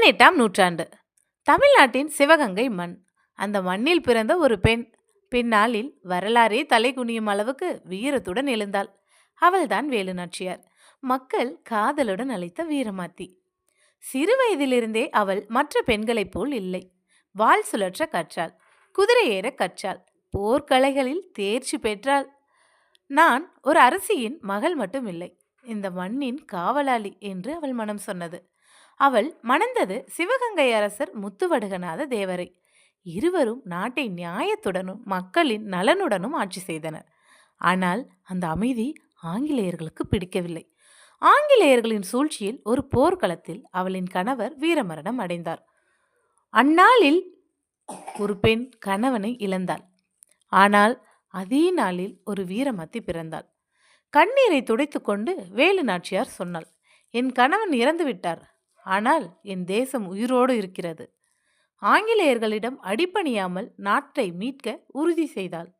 பதினெட்டாம் நூற்றாண்டு. தமிழ்நாட்டின் சிவகங்கை மண். அந்த மண்ணில் பிறந்த ஒரு பெண் பின்னாளில் வரலாறே தலை குனியும் அளவுக்கு வீரத்துடன் எழுந்தாள். அவள்தான் வேலு நாச்சியார். மக்கள் காதலுடன் அழைத்த வீரமாத்தி. சிறு வயதிலிருந்தே அவள் மற்ற பெண்களைப் போல் இல்லை. வாள் சுழற்ற கற்றாள். குதிரை ஏற கற்றாள். போர்க்கலைகளில் தேர்ச்சி பெற்றாள். நான் ஒரு அரசியின் மகள் மட்டும் இல்லை இந்த மண்ணின் காவலாளி என்று அவள் மனம் சொன்னது. அவள் மணந்தது சிவகங்கை அரசர் முத்துவடுகநாத தேவரை. இருவரும் நாட்டை நியாயத்துடனும் மக்களின் நலனுடனும் ஆட்சி செய்தனர். ஆனால் அந்த அமைதி ஆங்கிலேயர்களுக்கு பிடிக்கவில்லை. ஆங்கிலேயர்களின் சூழ்ச்சியில் ஒரு போர்க்களத்தில் அவளின் கணவர் வீரமரணம் அடைந்தார். அந்நாளில் ஒரு பெண் கணவனை இழந்தாள். ஆனால் அதே நாளில் ஒரு வீரமத்தி பிறந்தாள். கண்ணீரை துடைத்துக்கொண்டு வேலு நாச்சியார் சொன்னாள் என் கணவன் இறந்து விட்டார் ஆனால் என் தேசம் உயிரோடு இருக்கிறது. ஆங்கிலேயர்களிடம் அடிப்பணியாமல் நாட்டை மீட்க உறுதி செய்தாள்.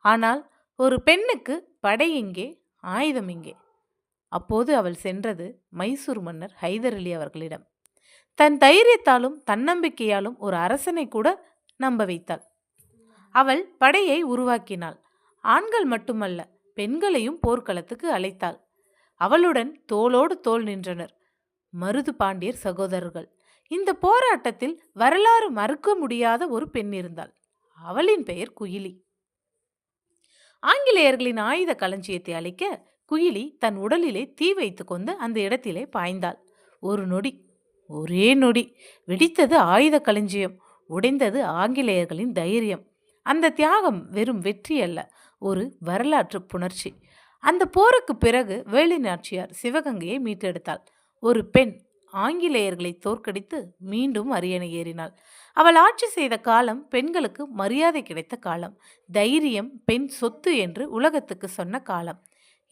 ஆனால் ஒரு பெண்ணுக்கு படை எங்கே ஆயுதம் எங்கே? அப்போது அவள் சென்றது மைசூர் மன்னர் ஹைதர் அலி அவர்களிடம். தன் தைரியத்தாலும் தன்னம்பிக்கையாலும் ஒரு அரசனை கூட நம்ப வைத்தாள். அவள் படையை உருவாக்கினாள். ஆண்கள் மட்டுமல்ல பெண்களையும் போர்க்களத்துக்கு அழைத்தாள். அவளுடன் தோளோடு தோள் நின்றனர். மருது பாண்டியர் சகோதரர்கள். இந்த போராட்டத்தில் வரலாறு மறுக்க முடியாத ஒரு பெண் இருந்தாள். அவளின் பெயர் குயிலி. ஆங்கிலேயர்களின் ஆயுத களஞ்சியத்தை அழிக்க குயிலி தன் உடலிலே தீ வைத்து கொண்டு அந்த இடத்திலே பாய்ந்தாள். ஒரு நொடி ஒரே நொடி. வெடித்தது ஆயுத களஞ்சியம் உடைந்தது ஆங்கிலேயர்களின் தைரியம். அந்த தியாகம் வெறும் வெற்றி அல்ல ஒரு வரலாற்று புணர்ச்சி. அந்த போருக்கு பிறகு வேலுநாச்சியார் சிவகங்கையை மீட்டெடுத்தாள். ஒரு பெண் ஆங்கிலேயர்களை தோற்கடித்து மீண்டும் அரியணை ஏறினாள். அவள் ஆட்சி செய்த காலம் பெண்களுக்கு மரியாதை கிடைத்த காலம் தைரியம் பெண் சொத்து என்று உலகத்துக்கு சொன்ன காலம்.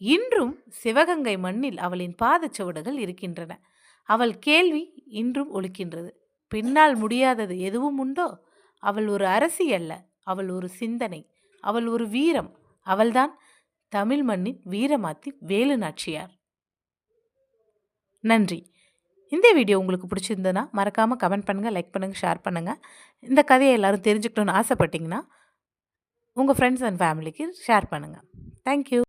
இன்றும் சிவகங்கை மண்ணில் அவளின் பாதச்சுவடுகள் இருக்கின்றன. அவள் கேள்வி இன்றும் ஒழிக்கின்றது பின்னால் முடியாதது எதுவும் உண்டோ? அவள் ஒரு அரசி அல்ல அவள் ஒரு சிந்தனை அவள் ஒரு வீரம். அவள்தான் தமிழ் மண்ணின் வீரமாத்தி வேலு நாச்சியார் நன்றி. இந்த வீடியோ உங்களுக்கு பிடிச்சிருந்ததுன்னா மறக்காமல் கமெண்ட் பண்ணுங்கள் லைக் பண்ணுங்கள் ஷேர் பண்ணுங்கள் இந்த கதையை எல்லோரும் தெரிஞ்சுக்கணுன்னு ஆசைப்பட்டிங்கன்னா உங்கள் ஃப்ரெண்ட்ஸ் அண்ட் ஃபேமிலிக்கு ஷேர் பண்ணுங்கள் தேங்க்யூ